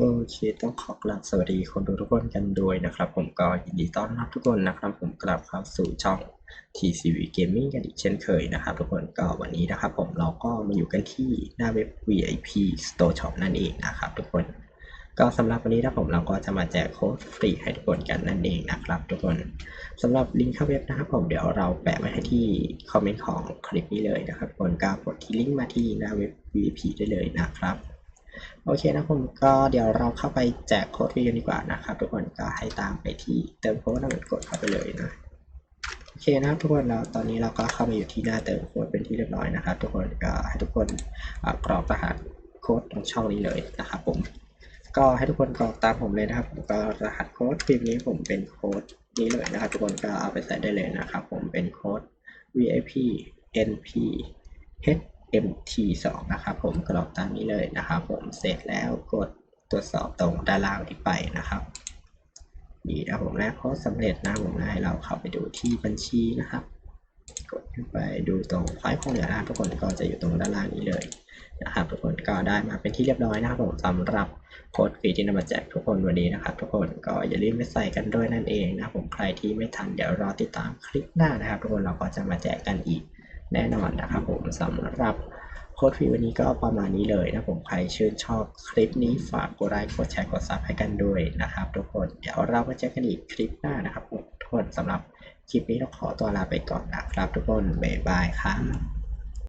โอเคต้องขอกราบสวัสดีคนดูทุกคนกันด้วยนะครับ ผมก็ยินดีต้อนรับทุกคนนะครับ ผมกลับเข้าสู่ช่อง TCV Gaming กันอีกเช่นเคยนะครับ ทุกคนก็วันนี้นะครับ ผมเราก็มาอยู่กันที่หน้าเว็บ VIP Store Shop นั่นเองนะครับ ทุกคน ก็สำหรับวันนี้นะผมเราก็จะมาแจกโค้ดฟรีให้ทุกคนกันนั่นเองนะครับ ทุกคนสำหรับลิงก์เข้าเว็บนะครับผมเดี๋ยวเราแปะไว้ให้ที่คอมเมนต์ของคลิปนี้เลยนะครับทุกคนก็กดที่ลิงก์มาที่หน้าเว็บ VIP ได้เลยนะครับ โอเคนะผมก็เดี๋ยวเราเข้าไปแจกโค้ดกันดีกว่านะครับ ทุกคนก็ให้ตามไปที่เติมโค้ดแล้วกดเข้าไปเลยนะโอเคนะทุกคนแล้วตอนนี้เราก็เข้ามาอยู่ที่หน้าเติมโค้ดเป็นที่เรียบร้อยนะครับ ทุกคนก็ให้ทุกคนกรอกรหัสโค้ดตรงช่องนี้เลยนะครับผมก็ให้ทุกคนกรอกตามผมเลยนะครับผมก็รหัสโค้ดพิมพ์นี้ผมเป็นโค้ดนี้เลยนะครับ ทุกคนก็เอาไปใส่ได้เลยนะครับ ผมเป็นโค้ด VIP NP H mt2 นะครับผมกรอกตามนี้เลยนะครับผมเสร็จแล้วกดตรวจสอบตรงด้านล่างนี้ไปนะครับนี่นะผมแรกโค้ดสำเร็จนะผมให้เราเข้าไปดูที่บัญชีนะครับ กดขึ้นไปดูตรงไฟล์ของเหนือนะทุกคนก็จะอยู่ตรงด้านล่างนี้เลยนะครับทุกคนก็ได้มาเป็นที่เรียบร้อยนะครับผมสำหรับโค้ดฟรีที่นำมาแจกทุกคนวันนี้นะครับ ทุกคนก็อย่าลืมไปใส่กันด้วยนั่นเองนะครับผมใครที่ไม่ทันเดี๋ยวรอติดตามคลิปหน้านะครับ ทุกคนเราก็จะมาแจกกันอีก แน่นอนนะครับผมสำหรับโค้ดฟรีวันนี้ก็ประมาณนี้เลยนะผมใครชื่นชอบคลิปนี้ฝากกดไลค์กดแชร์กดซับให้กันด้วยนะครับ ทุกคนเดี๋ยวเรามาเจอกันอีกคลิปหน้านะครับผมทุกคนสำหรับคลิปนี้เราขอตัวลาไปก่อนนะครับ ทุกคนบ๊ายบายครับ